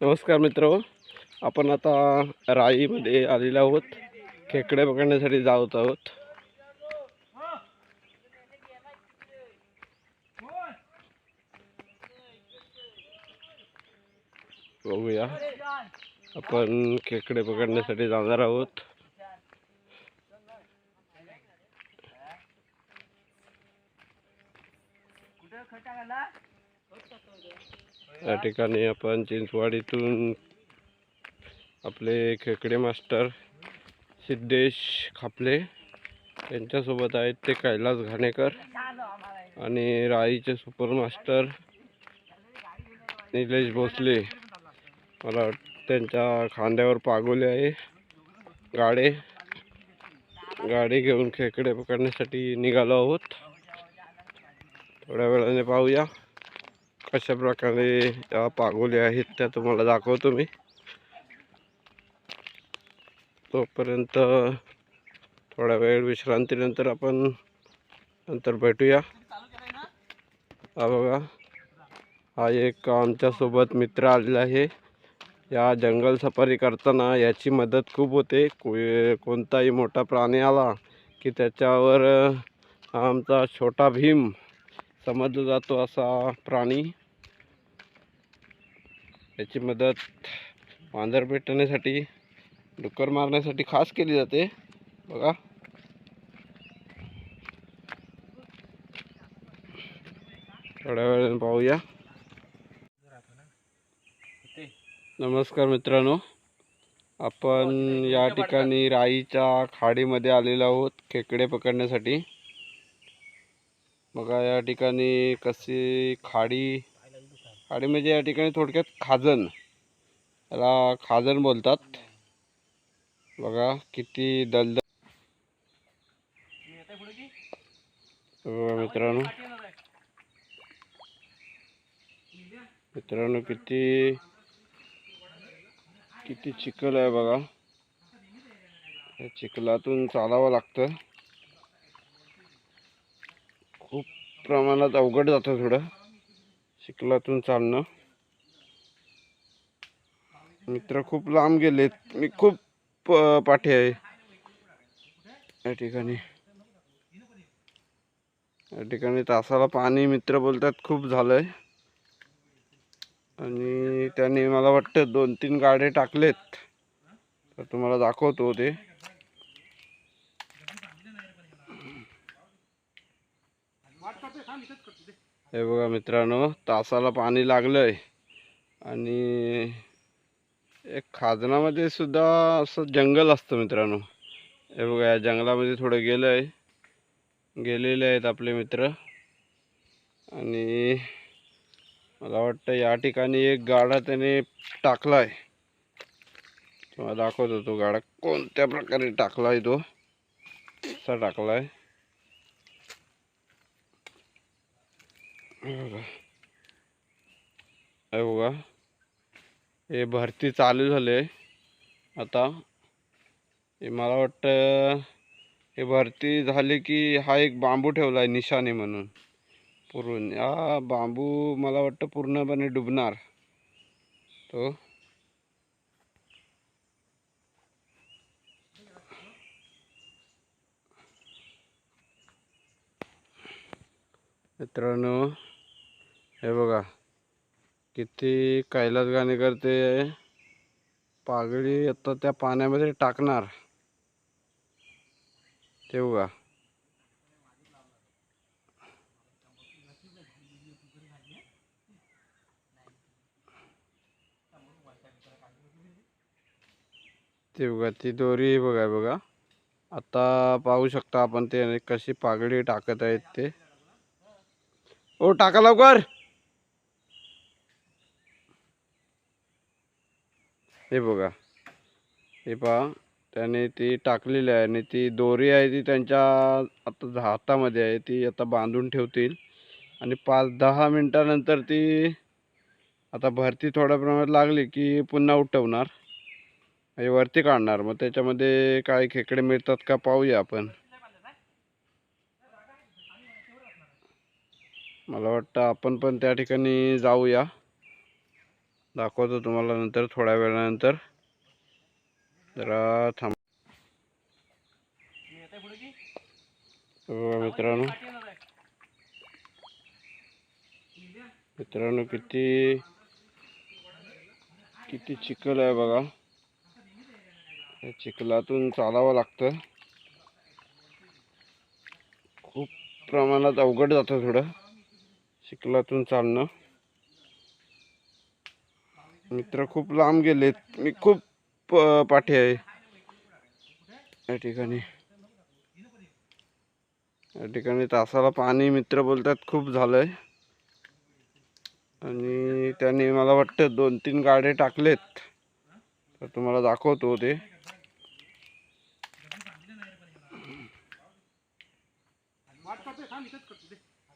नमस्कार मित्र. आपण आता राईमध्ये आलेलो आहोत. खेकडे पकडण्यासाठी जात आहोत. बघूया. आपण खेकडे पकडण्यासाठी जाणार आहोत. या ठिकाणी आपण चिंचवाडीतून आपले खेकडे मास्टर सिद्धेश खापले त्यांच्यासोबत आहेत ते कैलास घाणेकर आणि राईचे सुपर मास्टर निलेश भोसले. मला त्यांच्या खांद्यावर पागोले आहे. गाडे गाडी घेऊन खेकडे पकडण्यासाठी निघालो आहोत. थोड्या वेळाने पाहूया. कशा प्रकारे या पागोल्या आहेत त्या तुम्हाला दाखवतो मी. तोपर्यंत थोडा वेळ विश्रांतीनंतर आपण नंतर भेटूया. हा बघा हा एक आमच्यासोबत मित्र आलेला आहे. या जंगल सफारी करताना याची मदत खूप होते. को- कोणताही मोठा प्राणी आला की त्याच्यावर आमचा छोटा भीम समजला जातो असा प्राणी. याची मदत मांजर पेटण्यासाठी डुक्कर मारण्यासाठी खास केली जाते. बघा. थोड्या वेळाने पाहूया. नमस्कार मित्रांनो. आपण या ठिकाणी राईच्या खाडीमध्ये आलेलो आहोत खेकडे पकडण्यासाठी. बघा या ठिकाणी कशी खाडी आणि म्हणजे या ठिकाणी थोडक्यात खाजन याला खाजन बोलतात. बघा किती दलदल. हो, मित्रांनो. मित्रांनो किती किती चिखल आहे बघा. या चिखलातून चालावं लागतं. खूप प्रमाणात अवघड जातं थोडं. चिखलातून चालणं. मित्र खूप लांब गेलेत. मी खूप प- पाठी आहे. या ठिकाणी. या ठिकाणी तासाला पाणी मित्र बोलतात खूप झालंय. आणि त्यांनी मला वाटतं दोन तीन गाडे टाकलेत. तर तुम्हाला दाखवतो ते. हे बघा मित्रांनो तासाला पाणी लागलं आहे आणि एक खाजनामध्ये सुद्धा असं जंगल असतं मित्रांनो. हे बघा या जंगलामध्ये थोडं गेलं आहे गेलेले आहेत आपले मित्र. आणि मला वाटतं या ठिकाणी एक गाडा त्याने टाकला आहे तुम्हाला दाखवतो तो गाडा कोणत्या प्रकारे टाकला आहे तो. असा टाकला आहे बघा हे बघा. हे भरती चालू झाले. आता हे मला वाटतं हे भरती झाली की हा एक बांबू ठेवला आहे निशाणे म्हणून. पुरून. हा बांबू मला वाटतं पूर्णपणे डुबणार. तो. मित्रांनो हे बघा किती कैलास गाणे करते पागळी आता त्या पाण्यामध्ये टाकणार. ते बघा. ते बघा ती दोरी बघा बघा. आता पाहू शकता आपण ते कशी पागडी टाकत आहेत ते. ओ टाका लवकर. हे बघा. हे पहा त्याने ती टाकलेली आहे आणि ती दोरी आहे ती त्यांच्या आता हातामध्ये आहे. ती आता बांधून ठेवतील. आणि पाच दहा मिनटानंतर ती आता भरती थोड्या प्रमाणात लागली की पुन्हा उठवणार. म्हणजे वरती काढणार. मग त्याच्यामध्ये काय खेकडे मिळतात का पाहूया आपण. मला वाटतं आपण पण त्या ठिकाणी जाऊया. दाखवतो तुम्हाला नंतर थोड्या वेळानंतर. जरा थांब. बघा मित्रांनो. मित्रांनो किती किती चिखल आहे बघा. या चिखलातून चालावं लागतं. खूप प्रमाणात अवघड जातं थोडं. चिखलातून चालणं. मित्र खूप लांब गेलेत. मी खूप प- पाठी आहे. या ठिकाणी. या ठिकाणी तासाला पाणी मित्र बोलतात खूप झालं आहे आणि त्यांनी मला वाटतं दोन तीन गाडे टाकलेत. तर तुम्हाला दाखवतो ते.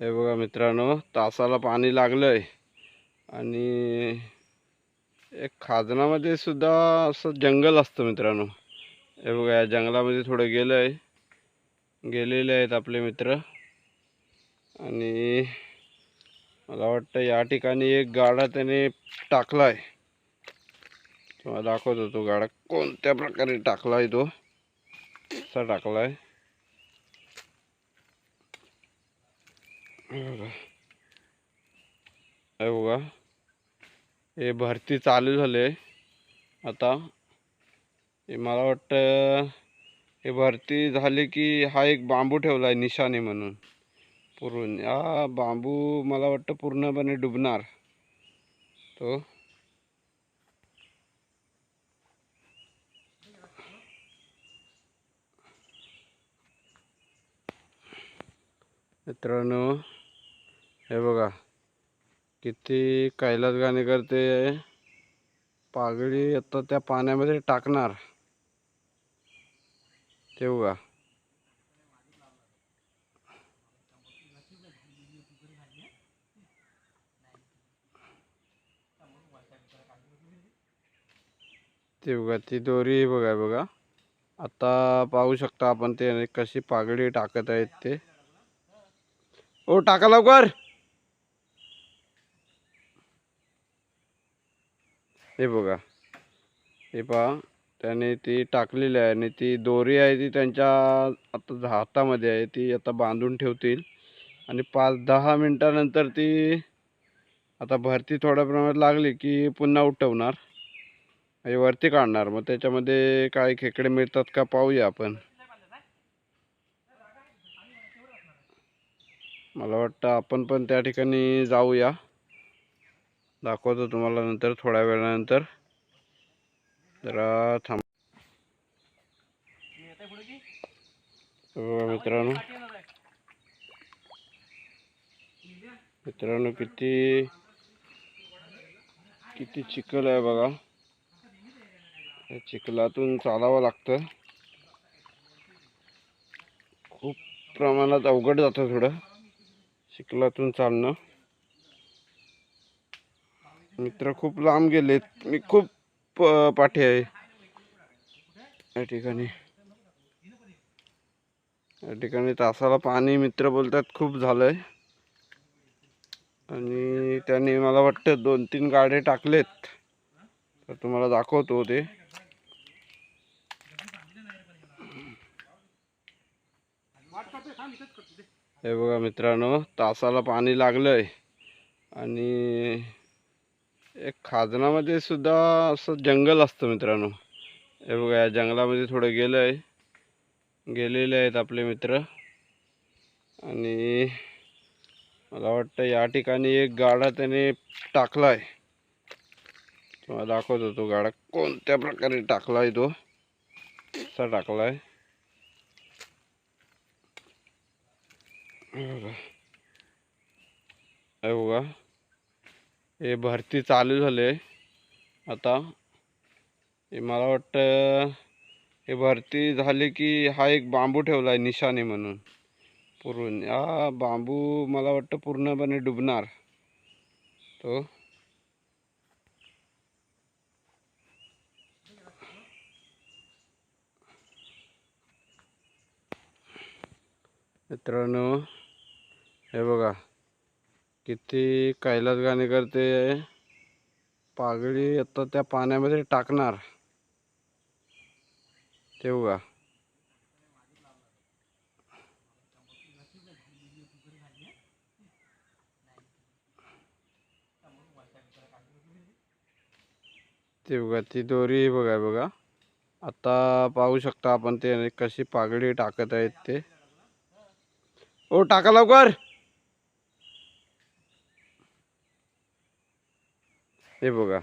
हे बघा मित्रांनो तासाला पाणी लागलंय. आणि एक खाजनामध्ये सुद्धा असं जंगल असतं मित्रांनो. हे बघा या जंगलामध्ये थोडं गेलं आहे. गेलेले आहेत आपले मित्र. आणि मला वाटतं या ठिकाणी एक गाडा त्याने टाकला आहे. तुम्हाला दाखवतो तो गाडा कोणत्या प्रकारे टाकला आहे तो. असा टाकला आहे. बघा. हे बघा. हे भरती चालू झाले. आता हे मला वाटतं हे भरती झाली की हा एक बांबू ठेवला आहे निशाणे म्हणून. पुरून हा बांबू मला वाटतं पूर्णपणे डुबणार. तो. मित्रांनो हे बघा. किती कैलास गाणे करते पागडी आता त्या पाण्यामध्ये टाकणार. ते बघा ते बघा ती दोरी बघा बघा. आता पाहू शकता आपण ते कशी पागडी टाकत आहेत ते. ओ टाका लवकर! हे बघा. हे पहा त्याने ती टाकलेली आहे आणि ती दोरी आहे ती त्यांच्या आता हातामध्ये आहे. ती आता बांधून ठेवतील. आणि पाच दहा मिनटानंतर ती आता भरती थोड्या प्रमाणात लागली की पुन्हा उठवणार. आणि वरती काढणार. मग त्याच्यामध्ये काय खेकडे मिळतात का पाहूया आपण. मला वाटतं आपण पण त्या ठिकाणी जाऊया. दाखवतो तुम्हाला नंतर थोड्या वेळानंतर. जरा थांब. हो, मित्रांनो. मित्रांनो किती किती चिखल आहे बघा. त्या चिखलातून चालावं लागतं. खूप प्रमाणात अवघड जातं थोडं. चिखलातून चालणं. मित्र खूप लांब गेलेत. मी खूप प- पाठी आहे. या ठिकाणी. या ठिकाणी तासाला पाणी मित्र बोलतात खूप झालंय. आणि त्यांनी मला वाटतं दोन तीन गाडे टाकलेत. तर तुम्हाला दाखवतो ते. हे बघा मित्रांनो तासाला पाणी लागलंय. आणि एक खाजनामध्ये सुद्धा असं जंगल असतं मित्रांनो. हे बघा या जंगलामध्ये थोडं गेलं आहे गेलेले आहेत आपले मित्र. आणि मला वाटतं या ठिकाणी एक गाडा त्याने टाकला आहे तुम्हाला दाखवतो तो गाडा कोणत्या प्रकारे टाकला आहे तो असा टाकला आहे बघा. हे भरती चालू झाले. आता हे मला वाटतं हे भरती झाली की हा एक बांबू ठेवला आहे निशाने म्हणून. पूर्ण हा बांबू मला वाटतं पूर्णपणे डुबणार. तो. मित्रांनो हे बघा. किती कैलास गाणे करते पागळी आता त्या पाण्यामध्ये टाकणार. तेव्हा बघा ते बघा ती दोरी बघा बघा. आता पाहू शकता आपण ते कशी पागडी टाकत आहेत ते. ओ टाका लवकर. हे बघा.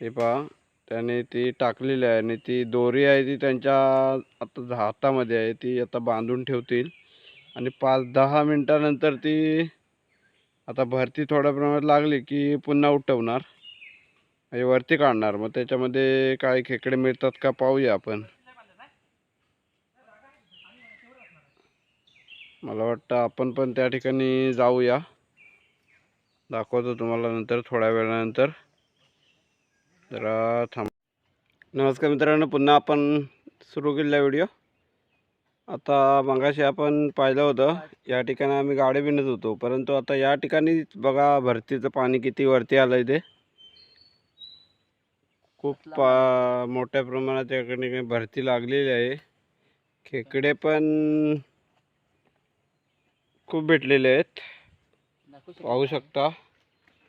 हे पहा त्याने ती टाकलेली आहे आणि ती दोरी आहे ती त्यांच्या आता हातामध्ये आहे. ती आता बांधून ठेवतील. आणि पाच दहा मिनटानंतर ती आता भरती थोड्या प्रमाणात लागली की पुन्हा उठवणार. हे वरती काढणार. मग त्याच्यामध्ये काय खेकडे मिळतात का पाहूया आपण. मला वाटतं आपण पण त्या ठिकाणी जाऊया. दाखवतो तुम्हाला नंतर थोड्या वेळानंतर. जरा थांब. नमस्कार मित्रांनो पुन्हा आपण सुरू केलेला व्हिडिओ. आता मगाशी आपण पाहिलं होतं या ठिकाणी आम्ही गाडी विणत होतो परंतु आता या ठिकाणी बघा भरतीचं पाणी किती वरती आलं आहे ते. खूप पा मोठ्या प्रमाणात या ठिकाणी भरती लागलेली आहे. खेकडे पण खूप भेटलेले आहेत. पाहू शकता.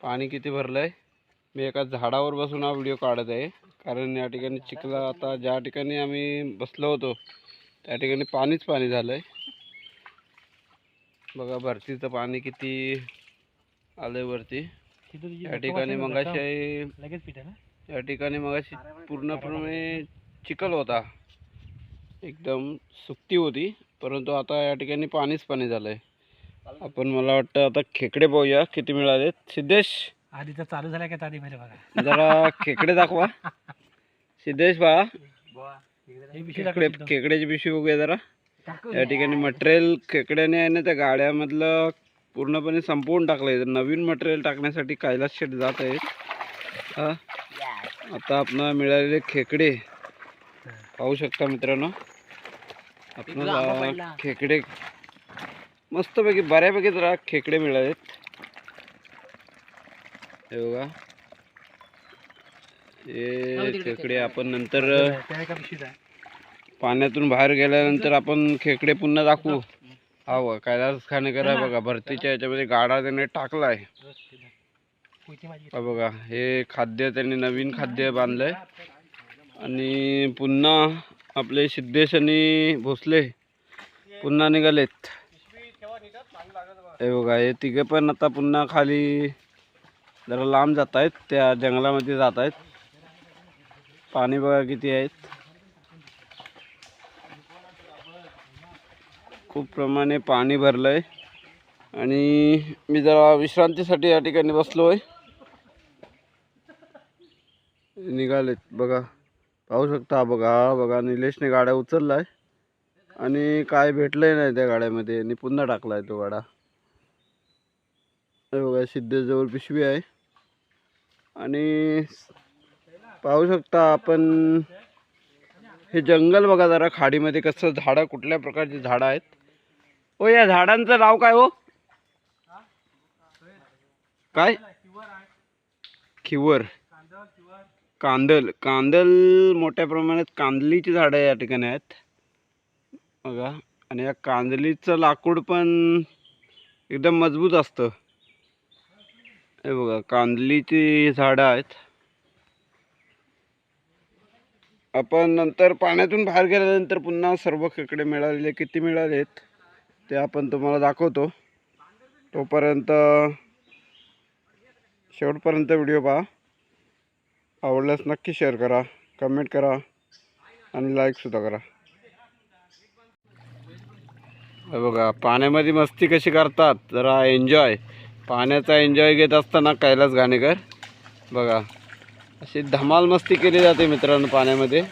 पाणी किती भरलं आहे मी एका झाडावर बसून हा व्हिडिओ काढत आहे. कारण या ठिकाणी चिखला आता ज्या ठिकाणी आम्ही बसलो होतो त्या ठिकाणी पाणीच पाणी झालं आहे बघा भरतीचं पाणी किती आलं आहे वरती या ठिकाणी मगाशी या ठिकाणी मगाशी पूर्णपणे चिखल होता. एकदम सुकती होती परंतु आता या ठिकाणी पाणीच पाणी झालं आहे आपण मला वाटतं आता खेकडे पाहूया. किती मिळालेत? सिद्धेश? आधी तर चालू झाल्या का आधी बघा. जरा खेकडे दाखवा. सिद्धेश बा हे पिशवी खेकडे खेकड्याची पिशवी बघूया जरा. या ठिकाणी मटेरियल खेकड्याने आहे ना त्या गाड्यामधलं पूर्णपणे संपवून टाकलं आहे नवीन मटेरियल टाकण्यासाठी कैलास शेट जात आहेत. हा. आता आपणाला मिळालेले खेकडे. पाहू शकता मित्रांनो. आपल्याला खेकडे मस्तपैकी बऱ्यापैकी जरा खेकडे मिळालेत. हे बघा. हे खेकडे आपण नंतर आहे. पाण्यातून बाहेर गेल्यानंतर आपण खेकडे पुन्हा दाखवू. हा बघा कैलास खानेकर आहे बघा भरतीच्या याच्यामध्ये गाडा त्याने टाकलाय पुढची माझी हा बघा हे खाद्य त्यांनी नवीन खाद्य बांधलंय. आणि पुन्हा आपले सिद्धेश आणि भोसले पुन्हा निघालेत. हे बघा हे तिघे पण आता पुन्हा खाली जरा लांब जात आहेत. त्या जंगलामध्ये जात आहेत. पाणी बघा किती आहेत. खूप प्रमाणे पाणी भरलं आहे आणि मी जरा विश्रांतीसाठी या ठिकाणी बसलो आहे निघालेत बघा. पाहू शकता बघा हा बघा निलेशने गाड्या उचलला आहे आणि काय भेटलंय नाही त्या गाड्यामध्ये. आणि पुन्हा टाकला आहे तो गाडा. हे बघा सिद्धेजवळ पिशवी आहे. आणि पाहू शकता आपण हे जंगल बघा जरा खाडीमध्ये कसं झाडं कुठल्या प्रकारची झाडं आहेत. हो या झाडांचं नाव काय हो? काय? खिवर. कांदल. कांदल मोठ्या प्रमाणात कांदलीची झाडं या ठिकाणी आहेत. बघा. आणि या कांदलीचं लाकूड पण एकदम मजबूत असतं. हे बघा कांदलीची झाडं आहेत. आपण नंतर पाण्यातून बाहेर गेल्यानंतर पुन्हा सर्व खेकडे मिळालेले किती मिळालेत ते आपण तुम्हाला दाखवतो. तोपर्यंत शेवटपर्यंत व्हिडिओ पहा. आवडल्यास नक्की शेअर करा कमेंट करा आणि लाईकसुद्धा करा. हे बघा पाण्यामध्ये मस्ती कशी करतात जरा एन्जॉय पाण्याचा एन्जॉय घेत असताना कैलास घाणेकर. बघा अशी धमाल मस्ती केली जाते मित्रांनो पाण्यामध्ये.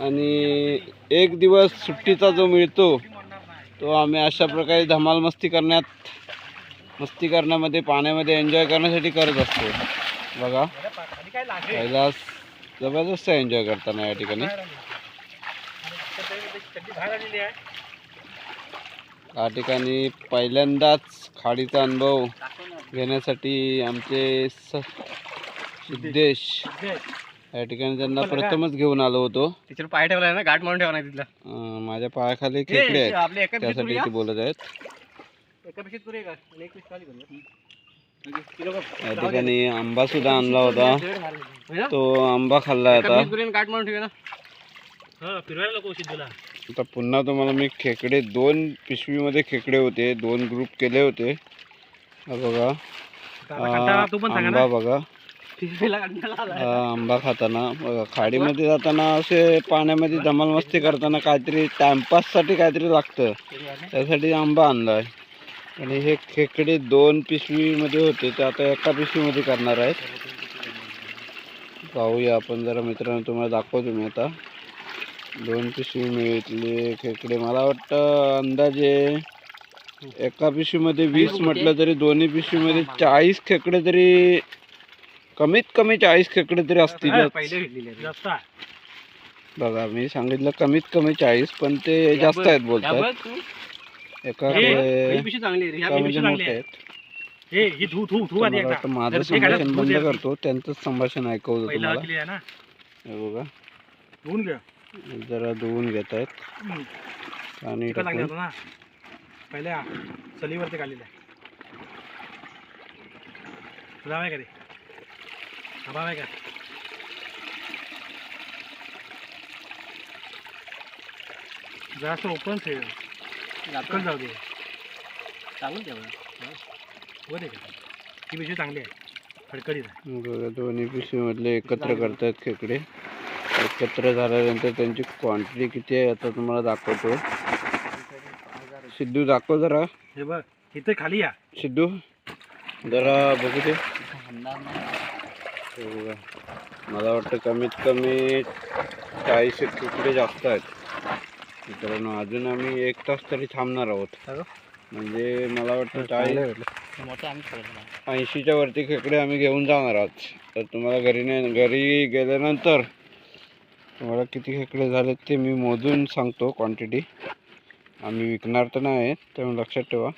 आणि एक दिवस सुट्टीचा जो मिळतो तो आम्ही अशा प्रकारे धमाल मस्ती करण्यात मस्ती करण्यामध्ये पाण्यामध्ये एन्जॉय करण्यासाठी करत असतो. बघा कैलास जबरदस्त एन्जॉय करताना या ठिकाणी कधी बाहेर आलेली आहे या ठिकाणी पहिल्यांदाच खाडीचा अनुभव घेण्यासाठी आमचे स सिद्धेश या ठिकाणी त्यांना प्रथमच घेऊन आलो होतो. तिच्यावर पाय ठेवला ना गाठ मारून ठेवा नाही तिथला. अं, माझ्या पायाखाली खेकडे आहेत. एका त्यासाठी ते बोलत आहेत. एका पिशीत पुरे का? आणि एक पीस खाली करूया. या ठिकाणी आंबा सुद्धा आणला होता? तो आंबा खाल्ला आता गाठ मारून ना. फिरवायला नको आता पुन्हा तुम्हाला मी खेकडे दोन पिशवीमध्ये खेकडे होते दोन ग्रुप केले होते. हा बघा. तू पण सांगा आंबा बघा. फिरवायला आंबा खाताना. बघा खाडीमध्ये जाताना असे पाण्यामध्ये धमाल मस्ती करताना काहीतरी टाइमपाससाठी काहीतरी लागतं. त्यासाठी आंबा आणलाय. आणि हे खेकडे दोन पिशवीमध्ये होते ते आता एका पिशवीमध्ये करणार आहेत. पाहूया आपण जरा मित्रांनो तुम्हाला दाखवतो मी आता. दोन पिशवी मिळतले खेकडे मला वाटतं अंदाजे एका पिशवीमध्ये वीस म्हटलं तरी दोन्ही पिशवीमध्ये चाळीस खेकडे तरी कमीत कमी चाळीस खेकडे तरी असतील. बघा मी सांगितलं कमीत कमी चाळीस पण ते जास्त आहेत बोलतात. एका म्हणजे मोठे. आहेत. माझं संभाषण बंद. करतो त्यांचंच संभाषण ऐकवतो पहिला तुम्हाला. केली आहे ना. हे बघा. जरा धुवून घेत आहेत. पाणी लागले होतं ना. पहिल्या चलीवरती काढलेलं आहे. आहे का रे हवा आहे का? जरासं ओपन चिकट जाऊ दे. चालून ठेव वर आहे का? ती पिशवी चांगली आहे. खडखडीत आहे. दोन्ही पिशवीमधले एकत्र करतायत खेकडे. एकत्र झाल्यानंतर त्यांची क्वांटिटी किती आहे आता तुम्हाला दाखवतो. सिद्धू दाखव जरा. हे बघ इथे खाली या. सिद्धू जरा बघू दे. मला वाटतं कमीत कमी चाळीस एक खेकडे जास्त आहेत. मित्रांनो अजून आम्ही एक तास तरी थांबणार आहोत. म्हणजे मला वाटतं चाळीस ऐंशीच्या वरती खेकडे आम्ही घेऊन जाणार आहोत. तर तुम्हाला घरी नाही घरी गेल्यानंतर तुम्हाला किती खेकडे झालेत ते मी मोजून सांगतो क्वांटिटी आम्ही विकणार तर नाही त्यामुळे लक्षात ठेवा.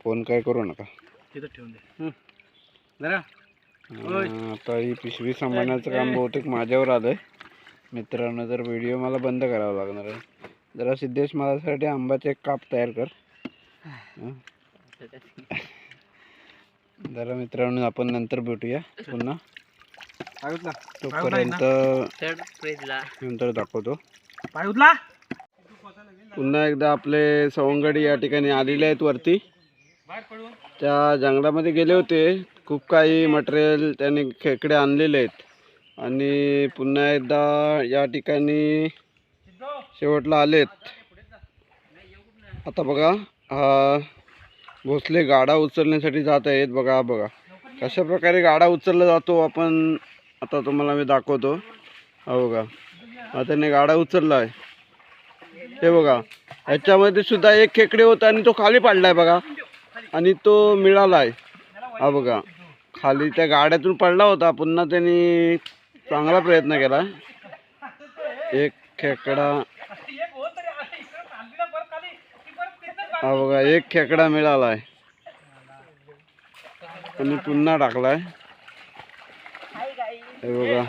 फोन काय करू नका. तिथं ठेवून दे. जरा. आता ही पिशवी सांभाळण्याचं काम बहुतेक माझ्यावर आलं आहे मित्रांनो जर व्हिडिओ मला बंद करावा लागणार आहे. जरा सिद्धेश माझ्यासाठी आंब्याचे एक काप तयार कर? जरा मित्रांनो आपण नंतर भेटूया पुन्हा. तोपर्यंत नंतर दाखवतो. पुन्हा एकदा आपले सवंगडी या ठिकाणी आलेले आहेत वरती. त्या जंगलामध्ये गेले होते. खूप काही मटेरियल त्यांनी खेकडे आणलेले आहेत. आणि पुन्हा एकदा या ठिकाणी शेवटला आलेत. आता बघा हा भोसले गाडा उचलण्यासाठी जात आहेत. बघा हा बघा. कशा प्रकारे गाडा उचलला जातो आपण आता तुम्हाला मी दाखवतो. हा बघा. हा त्याने गाडा उचलला आहे. हे बघा. ह्याच्यामध्ये सुद्धा एक खेकडे होता आणि तो खाली पडलाय बघा. आणि तो मिळाला आहे हा बघा. खाली त्या गाड्यातून पडला होता. पुन्हा त्यांनी चांगला प्रयत्न केला. एक खेकडा. हा बघा. एक खेकडा मिळाला आहे आणि पुन्हा टाकलाय. हे बघा.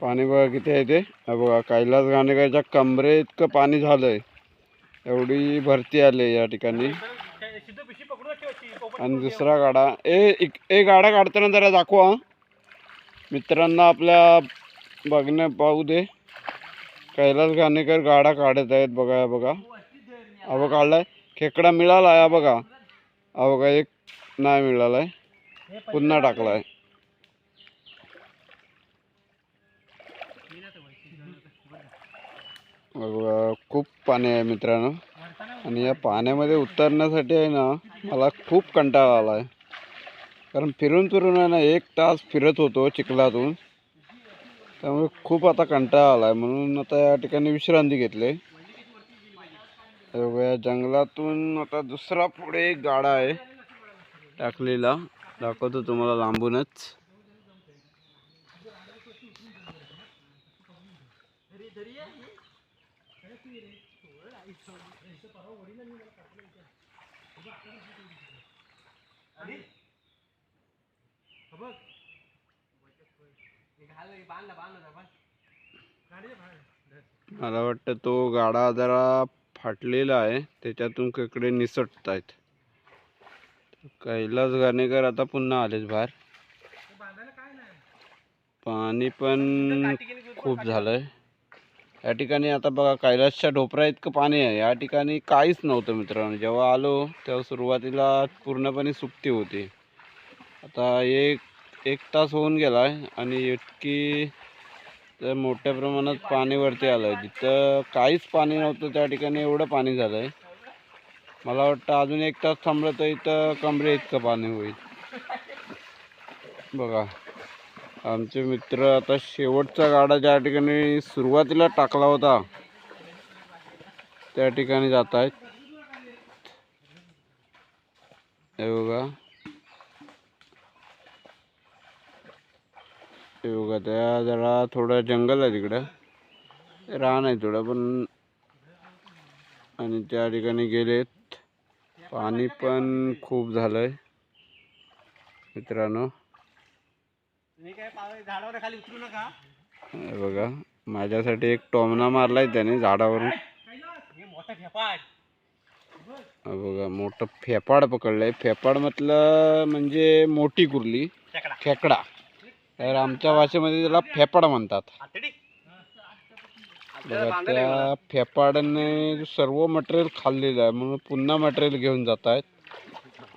पाणी बघा किती आहे ते. हे बघा कैलास गाणेकरच्या कमरे इतकं पाणी झालंय. एवढी भरती आली या ठिकाणी. आणि दुसरा गाडा. ए एक ए गाडा काढताना जरा दाखवा मित्रांना आपल्या बघण्या पाहू दे. कैलास गाणेकर गाडा काढत आहेत बघा या बघा. अहो काढलाय. खेकडा मिळाला या बघा. अहो बघा एक नाही मिळाला आहे पुन्हा टाकला आहे बघा खूप पाणी आहे मित्रांनो. आणि या पाण्यामध्ये उतरण्यासाठी आहे ना मला खूप कंटाळा आला आहे कारण फिरून फिरून आहे ना एक तास फिरत होतो चिखलातून. त्यामुळे खूप आता कंटाळा आला आहे म्हणून आता या ठिकाणी विश्रांती घेतली. बघा, या जंगलातून आता दुसरा पुढे एक गाडा आहे टाकलेला. दाखवतो तुम्हाला लांबूनच. बघ. मला वाटतं तो गाडा जरा फाटलेला आहे त्याच्यातून खेकडे निसटत आहेत कैलास घाणेकर आता पुन्हा आलेच बाहेर. पाणी पण खूप झालंय. या ठिकाणी आता बघा कैलासच्या ढोपरा इतकं पाणी आहे. या ठिकाणी काहीच नव्हतं मित्रांनो. जेव्हा आलो तेव्हा सुरुवातीला पूर्णपणे सुकती होती. आता एक एक तास होऊन गेला आहे आणि इतकी तर मोठ्या प्रमाणात पाणीवरती आलं आहे जिथं काहीच पाणी नव्हतं त्या ठिकाणी एवढं पाणी झालं आहे मला वाटतं अजून एक तास थांबलं तर इथं कमरे इतकं पाणी होईल. बघा. आमचे मित्र आता शेवटचा गाडा ज्या ठिकाणी सुरुवातीला टाकला होता त्या ठिकाणी जात आहेत. हे बघा. हे बघा त्या जरा थोडं जंगल आहे तिकडं. रान आहे थोडं पण आणि त्या ठिकाणी गेलेत. पाणी पण खूप झालं आहे मित्रांनो. झाडावर खाली उतरू नका. बघा माझ्यासाठी एक टोमणा मारलाय त्याने झाडावरून. बघा मोठं फेपाड पकडलंय. फेपाड म्हटलं म्हणजे मोठी कुर्ली. खेकडा तर आमच्या भाषेमध्ये त्याला फेपाड म्हणतात. बघा त्या फेपाडाने सर्व मटेरियल खाल्लेलं आहे. म्हणून पुन्हा मटेरियल घेऊन जात आहेत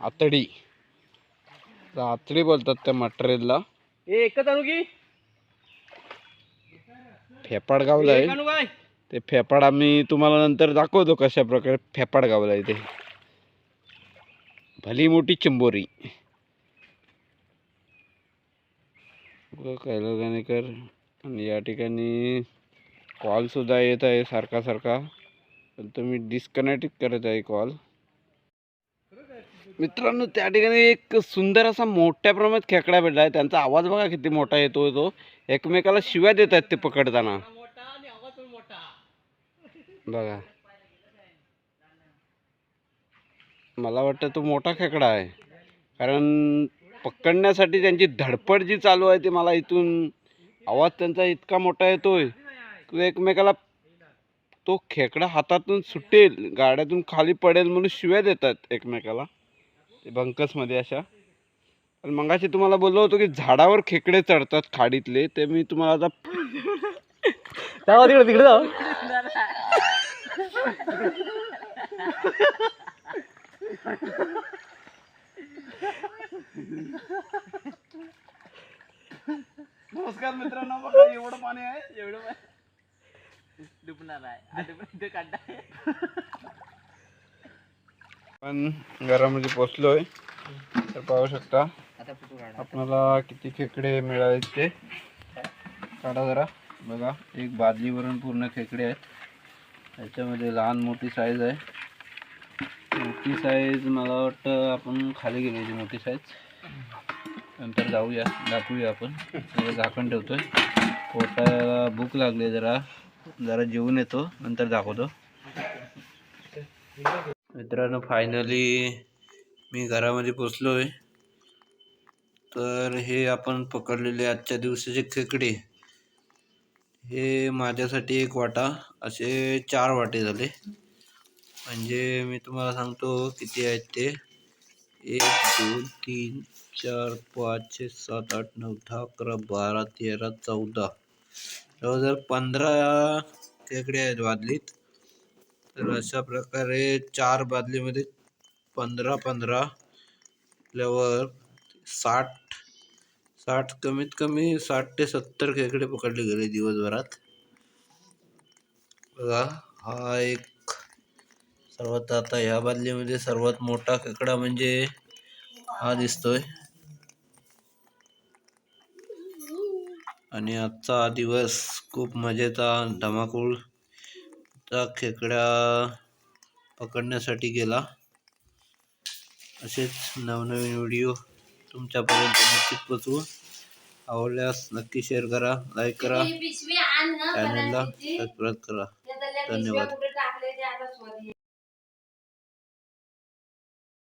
आतडी आतडी बोलतात त्या मटेरियलला ए एकच आणू की? फेपाड गावला आहे. एक आणू काय? ते फेपाड आम्ही तुम्हाला नंतर दाखवतो कशा प्रकारे फेपाड गावला इथे भली मोठी चिंबोरी. कैलास गाणेकर आणि या ठिकाणी कॉल सुद्धा येत आहे सारखा सारखा. पण तुम्ही डिस्कनेक्ट करत आहे कॉल. मित्रांनो त्या ठिकाणी एक सुंदर असा मोठ्या प्रमाणात खेकडा भेटला आहे. त्यांचा आवाज बघा किती मोठा येतो तो. एकमेकाला शिव्या देत आहेत ते पकडताना. बघा. मला वाटतं तो मोठा खेकडा आहे. कारण पकडण्यासाठी त्यांची धडपड जी चालू आहे ती मला इथून आवाज त्यांचा इतका मोठा येतोय. की एकमेकाला तो खेकडा हातातून सुटेल गाड्यातून खाली पडेल म्हणून शिव्या देतात एकमेकाला. ते बंकसमध्ये अशा. पण मगाशी तुम्हाला बोललो होतो की झाडावर खेकडे चढतात खाडीतले ते मी तुम्हाला आता तिकडे तिकडे जाऊ. नमस्कार मित्रांनो बघा एवढं पाणी आहे एवढं डुबणार आहे. डुबणार काढा आपण घरामध्ये पोचलोय. तर पाहू शकता आपल्याला किती खेकडे मिळाले ते काढा जरा. बघा एक बादलीवरून पूर्ण खेकडे आहेत. त्याच्यामध्ये लहान मोठी साईज आहे. मोठी साईज मला वाटतं आपण खाली गेली मोठी साईज नंतर जाऊया दाखवूया आपण. झाकण ठेवतोय. पोटाला भूक लागली जरा. जरा जेवून येतो नंतर दाखवतो. मित्रांनो फायनली मी घरामध्ये पोचलो आहे तर हे आपण पकडलेले आजच्या दिवसाचे खेकडे. हे माझ्यासाठी एक वाटा असे चार वाटे झाले. म्हणजे मी तुम्हाला सांगतो किती आहेत ते. एक दोन तीन चार पाच छे सात आठ नऊ दहा अकरा बारा तेरा चौदा. जवळजवळ पंधरा खेकडे आहेत वादलीत. तर अशा प्रकारे चार बादलीमध्ये पंधरा पंधरा आपल्यावर साठ साठ कमीत कमी साठ ते सत्तर खेकडे पकडले गेले दिवसभरात. बघा हा एक सर्वात आता ह्या बादलीमध्ये सर्वात मोठा खेकडा म्हणजे हा दिसतोय. आणि आजचा दिवस खूप मजेचा धमाकूळ चा खेकड्या पकडण्यासाठी गेला असेच नवनवीन व्हिडिओ तुमच्यापर्यंत नक्कीच पोचवू आवडल्यास नक्की शेअर करा लाईक करा चॅनलला. सबस्क्राईब करा त्या धन्यवाद.